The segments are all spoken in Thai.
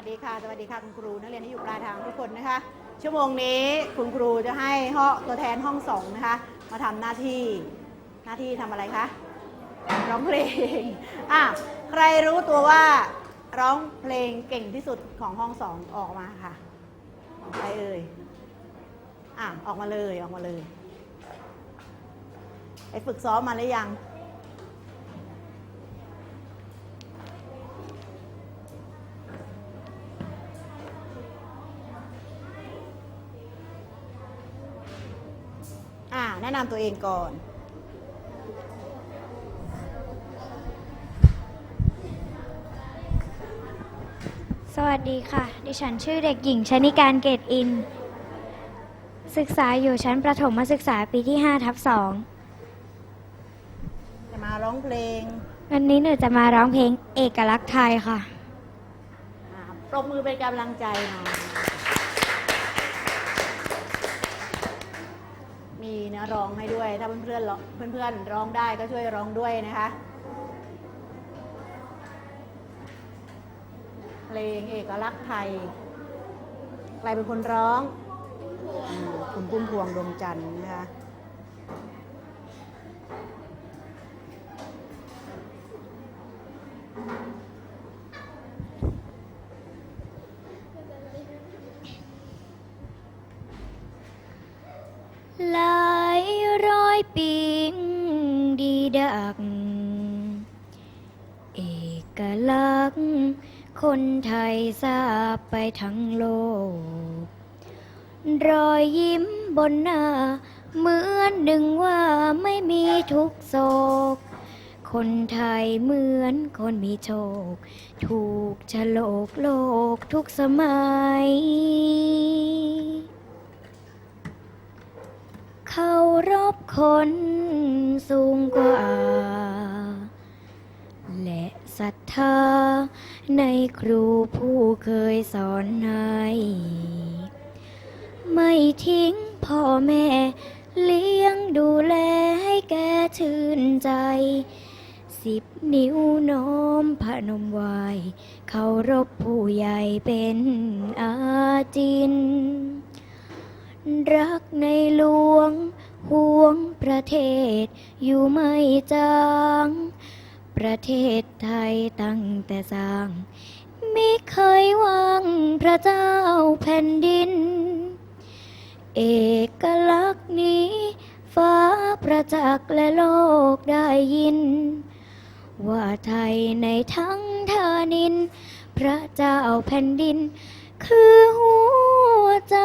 สวัสดีค่ะอาจารยนที่อยู่ปลายทางทุกคนนะคะ ชั่วโมงนี้คุณครูจะให้ห้องตัวแทนห้องสองนะคะ มาทำหน้าที่หน้าที่ทำอะไรคะร้องเพลงอะใครรู้ตัวว่าร้องเพลงเก่งที่สุดของห้องสองออกมาค่ะใครเอ่ยอะออกมาเลยออกมาเลยไปฝึกซ้อมมาหรือยัง นะนำตัวเองก่อน สวัสดีค่ะ ดิฉันชื่อเด็กหญิงชนิการเกตอิน ศึกษาอยู่ชั้นประถมศึกษาปีที่ 5 ทับ จะมาร้องเพลง2 วันนี้หนูจะมาร้องเพลงเอกลักษณ์ไทยค่ะ อ่าปรบมือเป็นกำลังใจหน่อย มีเนื้อร้องให้ด้วย ถ้าเพื่อนๆร้องเพื่อนๆร้องได้ก็ช่วยร้องด้วยนะคะ เพลงเอกลักษณ์ไทย ใครเป็นคนร้อง คุณพุ่มพวงดวงจันทร์นะคะ หลายร้ อยปีดีดัก เอกลักษณ์ คนไทยทราบไปทั้งโลก รอยยิ้มบนหน้า เหมือนหนึ่งว่าไม่มีทุกโศก คนไทยเหมือนคนมีโชค ถูกฉลกโลกทุกสมัย เคารพคนสูงกว่า และศรัทธาในครูผู้เคยสอนให้ไม่ทิ้งพ่อแม่ เลี้ยงดูแลให้แกชื่นใจสิบนิ้วน้อมพนมไหวเคารพผู้ใหญ่เป็นอาจิน รักในหลวง ห่วงประเทศอยู่ไม่จาง ประเทศไทยตั้งแต่สร้าง ไม่เคยวางพระเจ้าแผ่นดิน เอกลักษณ์นี้ ฟ้าประจักษ์และโลกได้ยิน ว่าไทยในทั้งทานิน พระเจ้าแผ่นดิน คือหัวใจ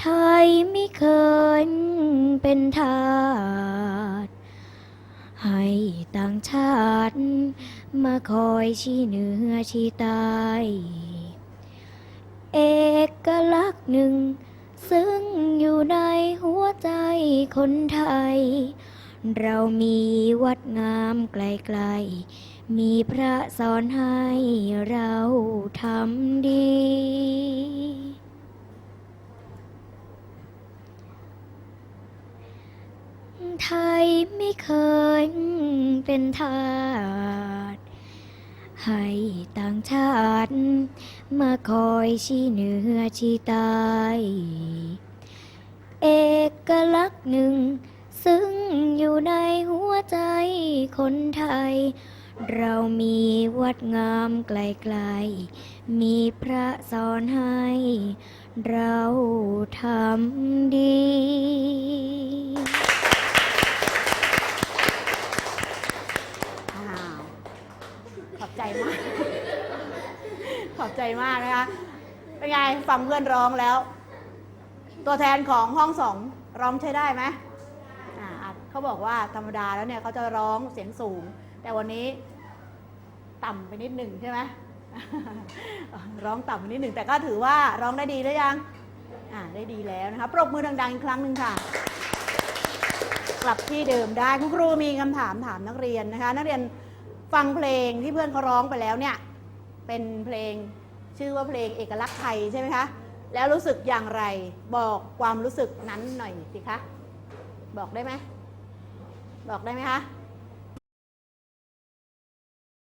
ไทยไม่เคยเป็นทาสให้ต่างชาติ มาคอยชี้เหนือชี้ใต้เอกลักษณ์หนึ่ง ซึ่งอยู่ในหัวใจคนไทย เรามีวัดงามไกลๆ มีพระสอนให้เราทำดี ไทยไม่เคยเป็นทาสให้ต่างชาติ มาคอยชี้เหนือชี้ใต้เอกลักษณ์หนึ่ง ซึ่งอยู่ในหัวใจคนไทย เรามีวัดงามไกลๆ มีพระสอนให้ เราทำดีอขอบใจมาก ขอบใจมากนะคะ เป็นไง ฟังเพื่อนร้องแล้ว ตัวแทนของห้องสองร้องใช้ได้ไหมอ่าเขาบอกว่าธรรมดาแล้วเนี่ยเขาจะร้องเสียงสูง แต่วันนี้ต่ำไปนิดหนึ่งใช่ไหมร้องต่ำไปนิดหนึ่งแต่ก็ถือว่าร้องได้ดีหรือยังอ่าได้ดีแล้วนะคะปรบมือดังๆอีกครั้งหนึ่งค่ะ กลับที่เดิมได้คุณครูมีคำถามถามนักเรียนนะคะ นักเรียนฟังเพลงที่เพื่อนเขาร้องไปแล้วเนี่ยเป็นเพลงชื่อว่าเพลงเอกลักษณ์ไทยใช่ไหมคะแล้วรู้สึกอย่างไรบอกความรู้สึกนั้นหน่อยสิคะบอกได้ไหมบอกได้ไหมคะ